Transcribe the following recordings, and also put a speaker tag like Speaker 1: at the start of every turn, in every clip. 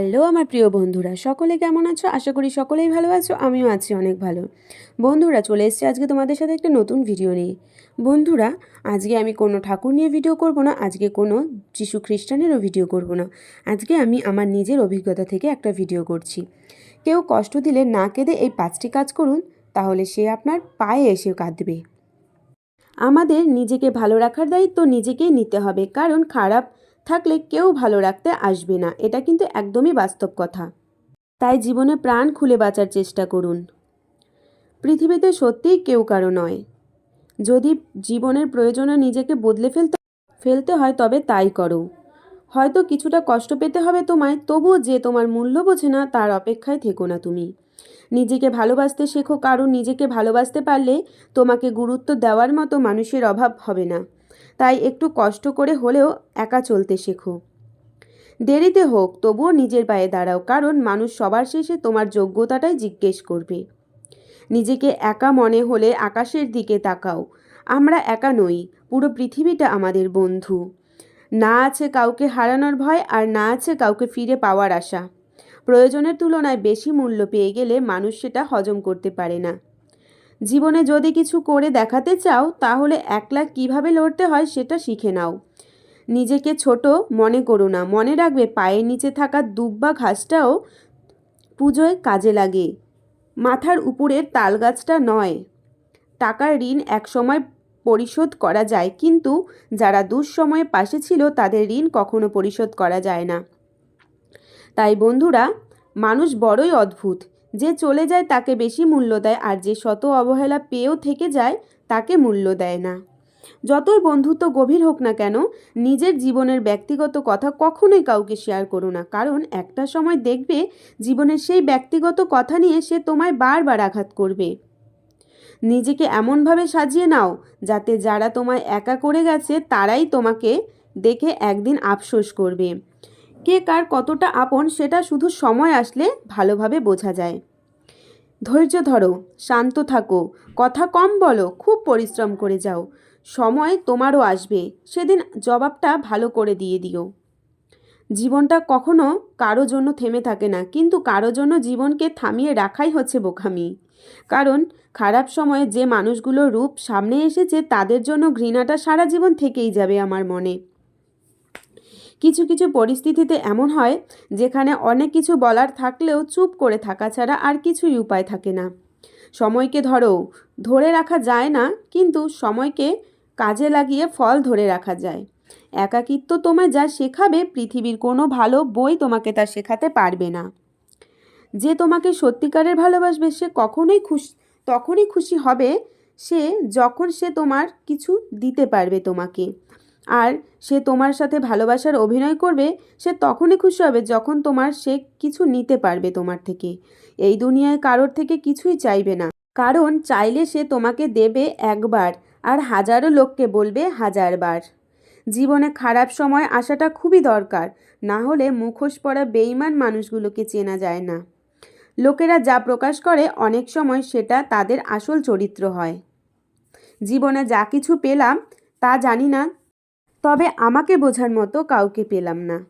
Speaker 1: Hello আমার প্রিয় বন্ধুরা, সকলে কেমন আছো? আশা করি সকলেই ভালো আছো, আমিও আছি অনেক ভালো। বন্ধুরা, চলে এসেছি আজকে তোমাদের সাথে একটা নতুন ভিডিও নিয়ে। বন্ধুরা, আজকে আমি কোনো ঠাকুর নিয়ে ভিডিও করব না, আজকে কোনো যিশু খ্রিস্টানেরও ভিডিও করব না। আজকে আমি আমার নিজের অভিজ্ঞতা থেকে একটা ভিডিও করছি। কেউ কষ্ট দিলে না কেঁদে এই পাঁচটি কাজ করুন, তাহলে সে আপনার পায়ে এসে কাঁদবে। আমাদের নিজেকে ভালো রাখার দায়িত্ব নিজেকেই নিতে হবে, কারণ খারাপ থাকলে কেউ ভালো রাখতে আসবে না। এটা কিন্তু একদমই বাস্তব কথা। তাই জীবনে প্রাণ খুলে বাঁচার চেষ্টা করুন। পৃথিবীতে সত্যিই কেউ কারও নয়। যদি জীবনের প্রয়োজনে নিজেকে বদলে ফেলতে ফেলতে হয়, তবে তাই করো। হয়তো কিছুটা কষ্ট পেতে হবে তোমায়, তবুও যে তোমার মূল্য বোঝে না, তার অপেক্ষায় থেকো না তুমি। নিজেকে ভালোবাসতে শেখো, কারণ নিজেকে ভালোবাসতে পারলে তোমাকে গুরুত্ব দেওয়ার মতো মানুষের অভাব হবে না। তাই একটু কষ্ট করে হলেও একা চলতে শেখো। দেরিতে হোক, তবুও নিজের পায়ে দাঁড়াও, কারণ মানুষ সবার শেষে তোমার যোগ্যতাটাই জিজ্ঞেস করবে। নিজেকে একা মনে হলে আকাশের দিকে তাকাও। আমরা একা নই, পুরো পৃথিবীটা আমাদের বন্ধু। না আছে কাউকে হারানোর ভয় আর না আছে কাউকে ফিরে পাওয়ার আশা। প্রয়োজনের তুলনায় বেশি মূল্য পেয়ে গেলে মানুষ সেটা হজম করতে পারে না। জীবনে যদি কিছু করে দেখাতে চাও, তাহলে একলা কীভাবে লড়তে হয় সেটা শিখে নাও। নিজেকে ছোট মনে করো না। মনে রাখবে, পায়ের নিচে থাকা দুব্বা ঘাসটাও পুজোয় কাজে লাগে। মাথার উপরের তাল গাছটা নয়। টাকার ঋণ একসময় পরিশোধ করা যায়, কিন্তু যারা দুঃসময়ে পাশে ছিল, তাদের ঋণ কখনো পরিশোধ করা যায় না। তাই বন্ধুরা, মানুষ বড়ই অদ্ভুত। যে চলে যায় তাকে বেশি মূল্য দেয় আর যে শত অবহেলা পেয়েও থেকে যায় তাকে মূল্য দেয় না। যতই বন্ধুত্ব গভীর হোক না কেন, নিজের জীবনের ব্যক্তিগত কথা কখনোই কাউকে শেয়ার করো না। কারণ একটা সময় দেখবে জীবনের সেই ব্যক্তিগত কথা নিয়ে সে তোমায় বারবার আঘাত করবে। নিজেকে এমনভাবে সাজিয়ে নাও যাতে যারা তোমায় একা করে গেছে তারাই তোমাকে দেখে একদিন আফসোস করবে। কে কার কতটা আপন সেটা শুধু সময় আসলে ভালোভাবে বোঝা যায়। ধৈর্য ধরো, শান্ত থাকো, কথা কম বলো, খুব পরিশ্রম করে যাও। সময় তোমারও আসবে, সেদিন জবাবটা ভালো করে দিয়ে দিও। জীবনটা কখনো কারও জন্য থেমে থাকে না, কিন্তু কারও জন্য জীবনকে থামিয়ে রাখাই হচ্ছে বোকামি। কারণ খারাপ সময়ে যে মানুষগুলোর রূপ সামনে এসেছে, তাদের জন্য ঘৃণাটা সারা জীবন থেকেই যাবে আমার মনে। কিছু কিছু পরিস্থিতিতে এমন হয় যেখানে অনেক কিছু বলার থাকলেও চুপ করে থাকা ছাড়া আর কিছুই উপায় থাকে না। সময়কে ধরো, ধরে রাখা যায় না, কিন্তু সময়কে কাজে লাগিয়ে ফল ধরে রাখা যায়। একাকিত্ব তোমায় যা শেখাবে, পৃথিবীর কোনো ভালো বই তোমাকে তা শেখাতে পারবে না। যে তোমাকে সত্যিকারের ভালোবাসবে, সে কখনোই খুশি, তখনই খুশি হবে, সে যখন সে তোমার কিছু দিতে পারবে তোমাকে। আর সে তোমার সাথে ভালোবাসার অভিনয় করবে, সে তখনই খুশি হবে যখন তোমার সে কিছু নিতে পারবে তোমার থেকে। এই দুনিয়ায় কারোর থেকে কিছুই চাইবে না। কারণ চাইলে সে তোমাকে দেবে একবার আর হাজারো লোককে বলবে হাজারবার। জীবনে খারাপ সময় আসাটা খুবই দরকার, না হলে মুখোশ পরা বেইমান মানুষগুলোকে চেনা যায় না। লোকেরা যা প্রকাশ করে অনেক সময় সেটা তাদের আসল চরিত্র হয়। জীবনে যা কিছু পেলাম, তা জানি না তবে আমাকে বোঝার মতো কাউকে পেলাম না।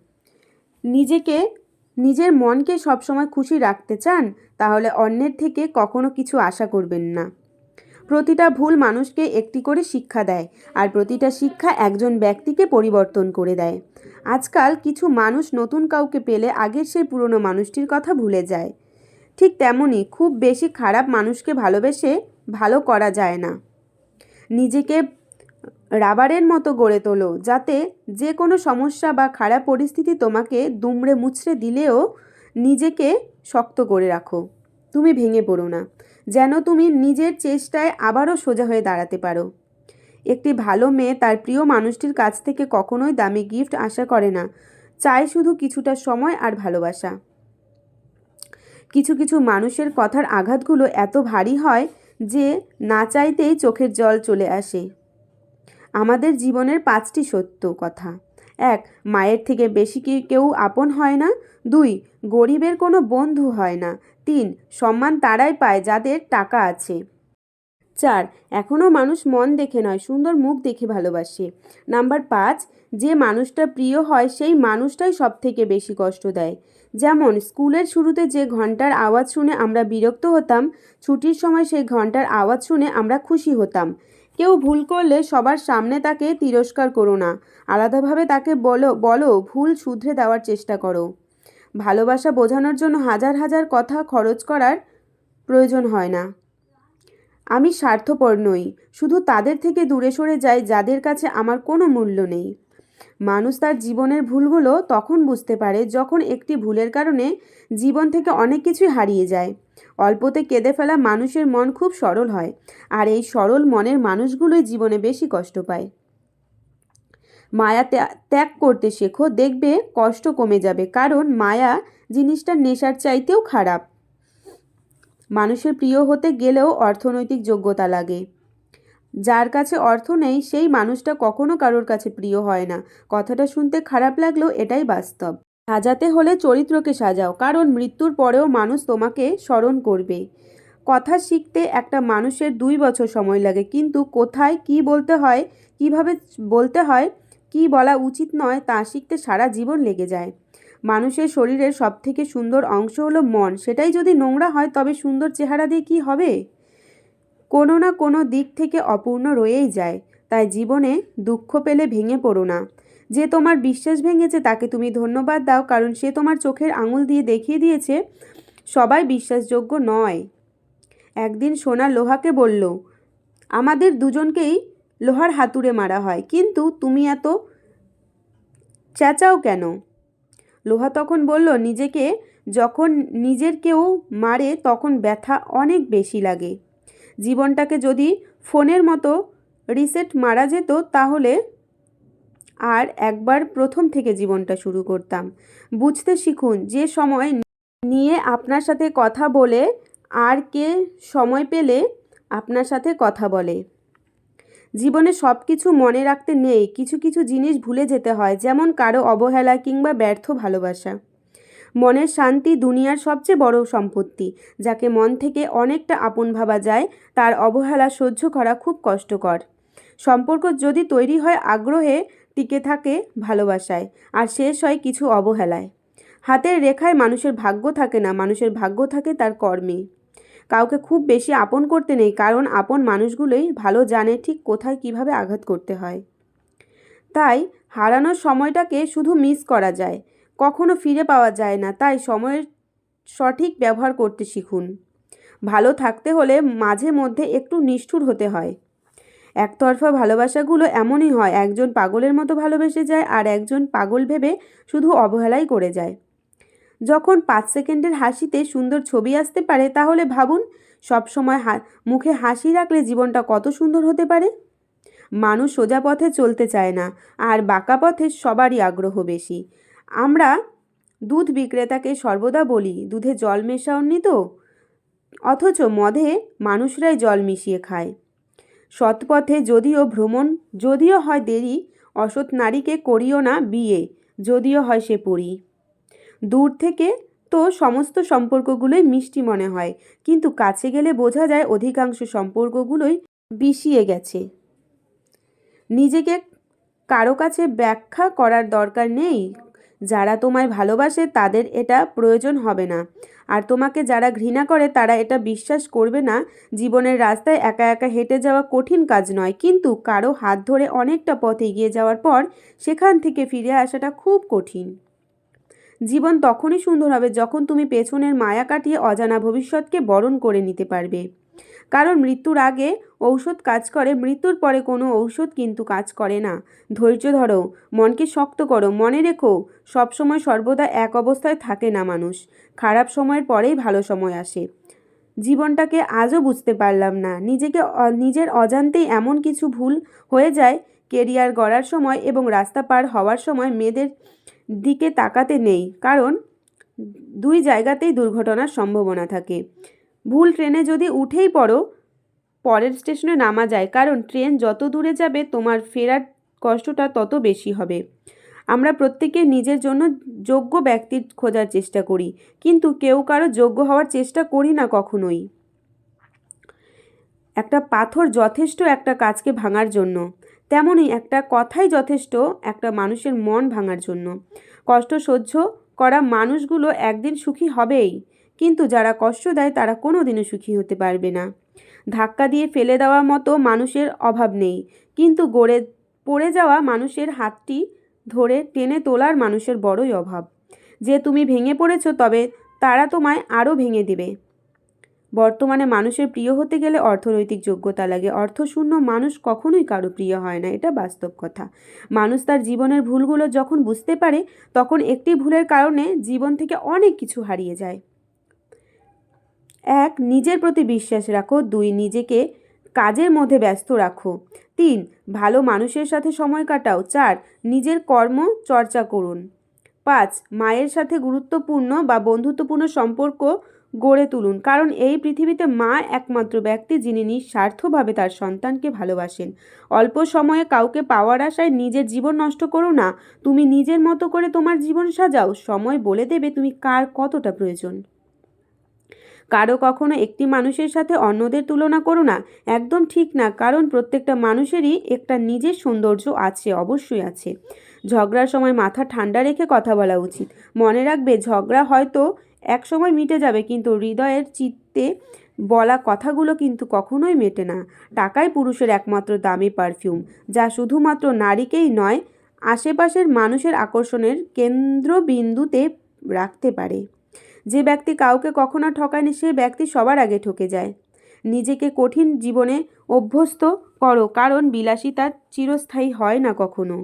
Speaker 1: নিজেকে, নিজের মনকে সবসময় খুশি রাখতে চান, তাহলে অন্যের থেকে কখনো কিছু আশা করবেন না। প্রতিটা ভুল মানুষকে একটি করে শিক্ষা দেয়, আর প্রতিটা শিক্ষা একজন ব্যক্তিকে পরিবর্তন করে দেয়। আজকাল কিছু মানুষ নতুন কাউকে পেলে আগের সেই পুরনো মানুষটির কথা ভুলে যায়। ঠিক তেমনই খুব বেশি খারাপ মানুষকে ভালোবেসে ভালো করা যায় না। নিজেকে রাবারের মতো গড়ে তোলো, যাতে যে কোনো সমস্যা বা খারাপ পরিস্থিতি তোমাকে দুমড়ে মুচড়ে দিলেও নিজেকে শক্ত করে রাখো। তুমি ভেঙে পড়ো না, যেন তুমি নিজের চেষ্টায় আবারও সোজা হয়ে দাঁড়াতে পারো। একটি ভালো মেয়ে তার প্রিয় মানুষটির কাছ থেকে কখনোই দামি গিফট আশা করে না, চায় শুধু কিছুটা সময় আর ভালোবাসা। কিছু কিছু মানুষের কথার আঘাতগুলো এত ভারী হয় যে না চাইতেই চোখের জল চলে আসে। আমাদের জীবনের পাঁচটি সত্য কথা। এক, মায়ের থেকে বেশি কি কেউ আপন হয় না? দুই, গরিবের কোনো বন্ধু হয় না। তিন, সম্মান তারাই পায় যাদের টাকা আছে। চার এখনও মানুষ মন দেখে নয়, সুন্দর মুখ দেখে ভালোবাসে। নাম্বার পাঁচ, যে মানুষটা প্রিয় হয় সেই মানুষটাই সব থেকে বেশি কষ্ট দেয়। যেমন, স্কুলের শুরুতে যে ঘণ্টার আওয়াজ শুনে আমরা বিরক্ত হতাম, ছুটির সময় সেই ঘণ্টার আওয়াজ শুনে আমরা খুশি হতাম। কেউ ভুল করলে সবার সামনে তাকে তিরস্কার করো না। আলাদাভাবে তাকে বলো বলো, ভুল শুধরে দেওয়ার চেষ্টা করো। ভালোবাসা বোঝানোর জন্য হাজার হাজার কথা খরচ করার প্রয়োজন হয় না। আমি স্বার্থপর নই, শুধু তাদের থেকে দূরে সরে যাই যাদের কাছে আমার কোনো মূল্য নেই। মানুষ তার জীবনের ভুলগুলো তখন বুঝতে পারে যখন একটি ভুলের কারণে জীবন থেকে অনেক কিছুই হারিয়ে যায়। অল্পতে কেঁদে ফেলা মানুষের মন খুব সরল হয়, আর এই সরল মনের মানুষগুলোই জীবনে বেশি কষ্ট পায়। মায়া ত্যাগ করতে শেখো, দেখবে কষ্ট কমে যাবে, কারণ মায়া জিনিসটা নেশার চাইতেও খারাপ। মানুষের প্রিয় হতে গেলেও অর্থনৈতিক যোগ্যতা লাগে। যার কাছে অর্থ নেই, সেই মানুষটা কখনো কারোর কাছে প্রিয় হয় না। কথাটা শুনতে খারাপ লাগলেও এটাই বাস্তব। সাজাতে হলে চরিত্রকে সাজাও, কারণ মৃত্যুর পরেও মানুষ তোমাকে স্মরণ করবে। কথা শিখতে একটা মানুষের দুই বছর সময় লাগে, কিন্তু কোথায় কি বলতে হয়, কীভাবে বলতে হয়, কি বলা উচিত নয়, তা শিখতে সারা জীবন লেগে যায়। মানুষের শরীরের সবথেকে সুন্দর অংশ হলো মন, সেটাই যদি নোংরা হয় তবে সুন্দর চেহারা দিয়ে কী হবে? কোনো না কোনো দিক থেকে অপূর্ণ রয়েই যায়, তাই জীবনে দুঃখ পেলে ভেঙে পড়ো না। যে তোমার বিশ্বাস ভেঙেছে তাকে তুমি ধন্যবাদ দাও, কারণ সে তোমার চোখের আঙুল দিয়ে দেখিয়ে দিয়েছে, সবাই বিশ্বাসযোগ্য নয়। একদিন সোনা লোহাকে বলল, আমাদের দুজনকেই লোহার হাতুড়ে মারা হয়, কিন্তু তুমি এত চেঁচাও কেন? লোহা তখন বলল, নিজেকে যখন নিজের কেউ মারে, তখন ব্যথা অনেক বেশি লাগে। জীবনটাকে যদি ফোনের মতো রিসেট মারা যেত, তাহলে আর একবার প্রথম থেকে জীবনটা শুরু করতাম। বুঝতে শিখুন, যে সময় নিয়ে আপনার সাথে কথা বলে আর কে সময় পেলে আপনার সাথে কথা বলে। জীবনে সব কিছু মনে রাখতে নেই, কিছু কিছু জিনিস ভুলে যেতে হয়, যেমন কারও অবহেলা কিংবা ব্যর্থ ভালোবাসা। মনের শান্তি দুনিয়ার সবচেয়ে বড় সম্পত্তি, যাকে মন থেকে অনেকটা আপন ভাবা যায়, তার অবহেলা সহ্য করা খুব কষ্টকর। সম্পর্ক যদি তৈরি হয় আগ্রহে টিকে থাকে ভালোবাসায়, আর শেষ হয় কিছু অবহেলায়। হাতের রেখায় মানুষের ভাগ্য থাকে না, মানুষের ভাগ্য থাকে তার কর্মে। কাউকে খুব বেশি আপন করতে নেই, কারণ আপন মানুষগুলোই ভালো জানে ঠিক কোথায় কীভাবে আঘাত করতে হয়। তাই হারানোর সময়টাকে শুধু মিস করা যায়, কখনো ফিরে পাওয়া যায় না, তাই সময়ের সঠিক ব্যবহার করতে শিখুন। ভালো থাকতে হলে মাঝে মধ্যে একটু নিষ্ঠুর হতে হয়। একতরফা ভালোবাসাগুলো এমনই হয়, একজন পাগলের মতো ভালোবেসে যায় আর একজন পাগল ভেবে শুধু অবহেলাই করে যায়। যখন পাঁচ সেকেন্ডের হাসিতে সুন্দর ছবি আসতে পারে, তাহলে ভাবুন সবসময় হা মুখে হাসি রাখলে জীবনটা কত সুন্দর হতে পারে? মানুষ সোজা পথে চলতে চায় না, আর বাঁকা পথে সবারই আগ্রহ বেশি। আমরা দুধ বিক্রেতাকে সর্বদা বলি, দুধে জল মেশাওনি তো? অথচ মদে মানুষরাই জল মিশিয়ে খায়। সৎপথে যদিও ভ্রমণ, যদিও হয় দেরি, অসৎ নারীকে করিও না বিয়ে, যদিও হয় সে পড়ি দূর থেকে তো সমস্ত সম্পর্কগুলোই মিষ্টি মনে হয়, কিন্তু কাছে গেলে বোঝা যায় অধিকাংশ সম্পর্কগুলোই বিষিয়ে গেছে। নিজেকে কারও কাছে ব্যাখ্যা করার দরকার নেই যারা তোমায় ভালোবাসে তাদের এটা প্রয়োজন হবে না। আর তোমাকে যারা ঘৃণা করে তারা এটা বিশ্বাস করবে না। জীবনের রাস্তায় একা একা হেঁটে যাওয়া কঠিন কাজ নয়। কিন্তু কারও হাত ধরে অনেকটা পথ এগিয়ে যাওয়ার পর সেখান থেকে ফিরে আসাটা খুব কঠিন। জীবন তখনই সুন্দর হবে যখন তুমি পেছনের মায়া কাটিয়ে অজানা ভবিষ্যৎকে বরণ করে নিতে পারবে। কারণ মৃত্যুর আগে ঔষধ কাজ করে, মৃত্যুর পরে কোনো ঔষধ কিন্তু কাজ করে না। ধৈর্য ধরো, মনকে শক্ত করো, মনে রেখো, সবসময় সর্বদা এক অবস্থায় থাকে না মানুষ। খারাপ সময়ের পরেই ভালো সময় আসে। জীবনটাকে আজও বুঝতে পারলাম না। নিজেকে নিজের অজান্তেই এমন কিছু ভুল হয়ে যায়, কেরিয়ার গড়ার সময় এবং রাস্তা পার হওয়ার সময় মেয়েদের দিকে তাকাতে নেই। কারণ দুই জায়গাতেই দুর্ঘটনার সম্ভাবনা থাকে। ভুল ট্রেনে যদি উঠেই পড়ো, পরের স্টেশনে নামা যায়। কারণ ট্রেন যত দূরে যাবে, তোমার ফেরার কষ্টটা তত বেশি হবে। আমরা প্রত্যেকে নিজের জন্য যোগ্য ব্যক্তির খোঁজার চেষ্টা করি। কিন্তু কেউ কারও যোগ্য হওয়ার চেষ্টা করি না কখনোই। একটা পাথর যথেষ্ট একটা কাজকে ভাঙার জন্য। তেমনই একটা কথাই যথেষ্ট একটা মানুষের মন ভাঙার জন্য। কষ্ট সহ্য করা মানুষগুলো একদিন সুখী হবেই। কিন্তু যারা কষ্ট দেয় তারা কোনো দিনও সুখী হতে পারবে না। ধাক্কা দিয়ে ফেলে দেওয়ার মতো মানুষের অভাব নেই। কিন্তু গড়ে, পড়ে যাওয়া মানুষের হাতটি ধরে টেনে তোলার মানুষের বড়ই অভাব। যে তুমি ভেঙে পড়েছো তবে তারা তোমায় আরও ভেঙে দেবে। বর্তমানে মানুষের প্রিয় হতে গেলে অর্থনৈতিক যোগ্যতা লাগে। অর্থশূন্য মানুষ কখনোই কারও প্রিয় হয় না, এটা বাস্তব কথা। মানুষ তার জীবনের ভুলগুলো যখন বুঝতে পারে, তখন একটি ভুলের কারণে জীবন থেকে অনেক কিছু হারিয়ে যায়। এক, নিজের প্রতি বিশ্বাস রাখো। দুই, নিজেকে কাজের মধ্যে ব্যস্ত রাখো। তিন, ভালো মানুষের সাথে সময় কাটাও। চার, নিজের কর্ম চর্চা করুন। পাঁচ, মায়ের সাথে গুরুত্বপূর্ণ বা বন্ধুত্বপূর্ণ সম্পর্ক গড়ে তুলুন। কারণ এই পৃথিবীতে মা একমাত্র ব্যক্তি যিনি নিঃস্বার্থভাবে তার সন্তানকে ভালোবাসেন। অল্প সময়ে কাউকে পাওয়ার আশায় নিজের জীবন নষ্ট করো না। তুমি নিজের মতো করে তোমার জীবন সাজাও। সময় বলে দেবে তুমি কার কতটা প্রয়োজন। কারও কখনো একটি মানুষের সাথে অন্যদের তুলনা করো না, একদম ঠিক না, কারণ প্রত্যেকটা মানুষেরই একটা নিজের সৌন্দর্য আছে, অবশ্যই আছে। ঝগড়ার সময় মাথা ঠান্ডা রেখে কথা বলা উচিত। মনে রাখবে, ঝগড়া হয়তো এক সময় মিটে যাবে, কিন্তু হৃদয়ের চিত্তে বলা কথাগুলো কিন্তু কখনোই মেটে না। টাকাই পুরুষের একমাত্র দামি পারফিউম, যা শুধুমাত্র নারীকেই নয়, আশেপাশের মানুষের আকর্ষণের কেন্দ্রবিন্দুতে রাখতে পারে। যে ব্যক্তি কাউকে কখনো ঠকায়নি, সে ব্যক্তি সবার আগে ঠকে যায়। নিজেকে কঠিন জীবনে অভ্যস্ত করো, কারণ বিলাসিতা চিরস্থায়ী হয় না কখনো।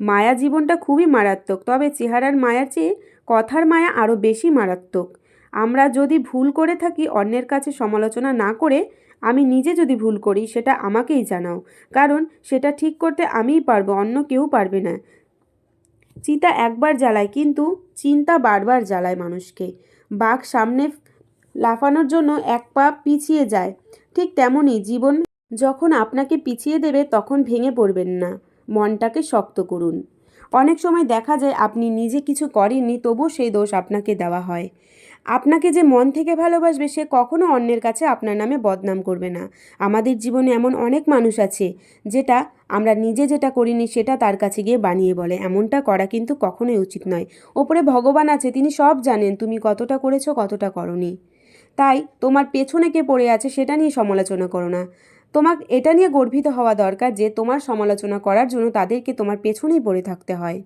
Speaker 1: মায়া জীবনটা খুবই মারাত্মক, তবে চেহারার মায়ার চেয়ে কথার মায়া আরও বেশি মারাত্মক। আমরা যদি ভুল করে থাকি, অন্যের কাছে সমালোচনা না করে আমি নিজে যদি ভুল করি, সেটা আমাকেই জানাও, কারণ সেটা ঠিক করতে আমিই পারব, অন্য কেউ পারবে না। চিতা একবার জ্বালায়, কিন্তু চিন্তা বারবার জ্বালায় মানুষকে। বাঘ সামনে লাফানোর জন্য এক পা পিছিয়ে যায়। ঠিক তেমনই জীবন যখন আপনাকে পিছিয়ে দেবে, তখন ভেঙে পড়বেন না। মনটাকে শক্ত করুন। অনেক সময় দেখা যায় আপনি নিজে কিছু করেননি, তবুও সেই দোষ আপনাকে দেওয়া হয়। আপনাকে যে মন থেকে ভালোবাসবে, সে কখনো অন্যের কাছে আপনার নামে বদনাম করবে না। আমাদের জীবনে এমন অনেক মানুষ আছে, যেটা আমরা নিজে যেটা করিনি, সেটা তার কাছে গিয়ে বানিয়ে বলে। এমনটা করা কিন্তু কখনোই উচিত নয়। ওপরে ভগবান আছে, তিনি সব জানেন, তুমি কতটা করেছ, কতটা করনি। তাই তোমার পেছনে কে পড়ে আছে, সেটা নিয়ে সমালোচনা করো না। তোমার এটা নিয়ে গর্বিত হওয়া দরকার যে, তোমার সমালোচনা করার জন্য তাদেরকে তোমার পেছনেই পড়ে থাকতে হয়।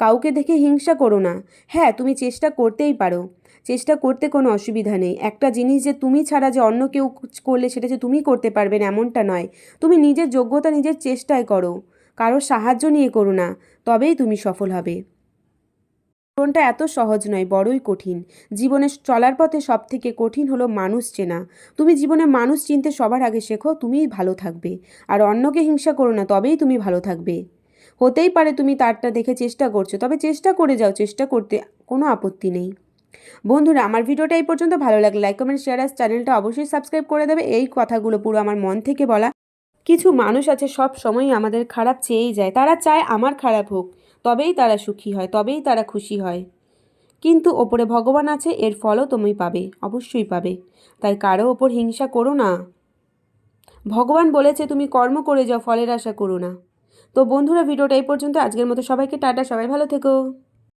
Speaker 1: কাউকে দেখে হিংসা করো না। হ্যাঁ তুমি চেষ্টা করতেই পারো। চেষ্টা করতে কোনো অসুবিধা নেই। একটা জিনিস যে তুমি ছাড়া যে অন্য কেউ করলে সেটা যে তুমি করতে পারবে না, এমনটা নয়। তুমি নিজের যোগ্যতা নিজের চেষ্টায় করো। কারোর সাহায্য নিয়ে করো না, তবেই তুমি সফল হবে। জীবনটা এত সহজ নয়, বড়ই কঠিন। জীবনে চলার পথে সব থেকে কঠিন হলো মানুষ চেনা। তুমি জীবনে মানুষ চিনতে সবার আগে শেখো, তুমিই ভালো থাকবে। আর অন্যকে হিংসা করো না, তবেই তুমি ভালো থাকবে। হতেই পারে তুমি তারটা দেখে চেষ্টা করছ, তবে চেষ্টা করে যাও, চেষ্টা করতে কোনো আপত্তি নেই। বন্ধুরা, আমার ভিডিওটা এই পর্যন্ত। ভালো লাগলে লাইক কমেন্ট শেয়ার আর চ্যানেলটা অবশ্যই সাবস্ক্রাইব করে দেবে। এই কথাগুলো পুরো আমার মন থেকে বলা। কিছু মানুষ আছে, সব সময়ই আমাদের খারাপ চেয়েই যায়। তারা চায় আমার খারাপ হোক, তবেই তারা সুখী হয়, তবেই তারা খুশি হয়। কিন্তু ওপরে ভগবান আছে, এর ফলও তুমি পাবে, অবশ্যই পাবে। তাই কারও ওপর হিংসা করো না। ভগবান বলেছে, তুমি কর্ম করে যাও, ফলের আশা করো না। তো বন্ধুরা, ভিডিওটা এই পর্যন্ত। আজকের মতো সবাইকে টাটা, সবাই ভালো থেকো।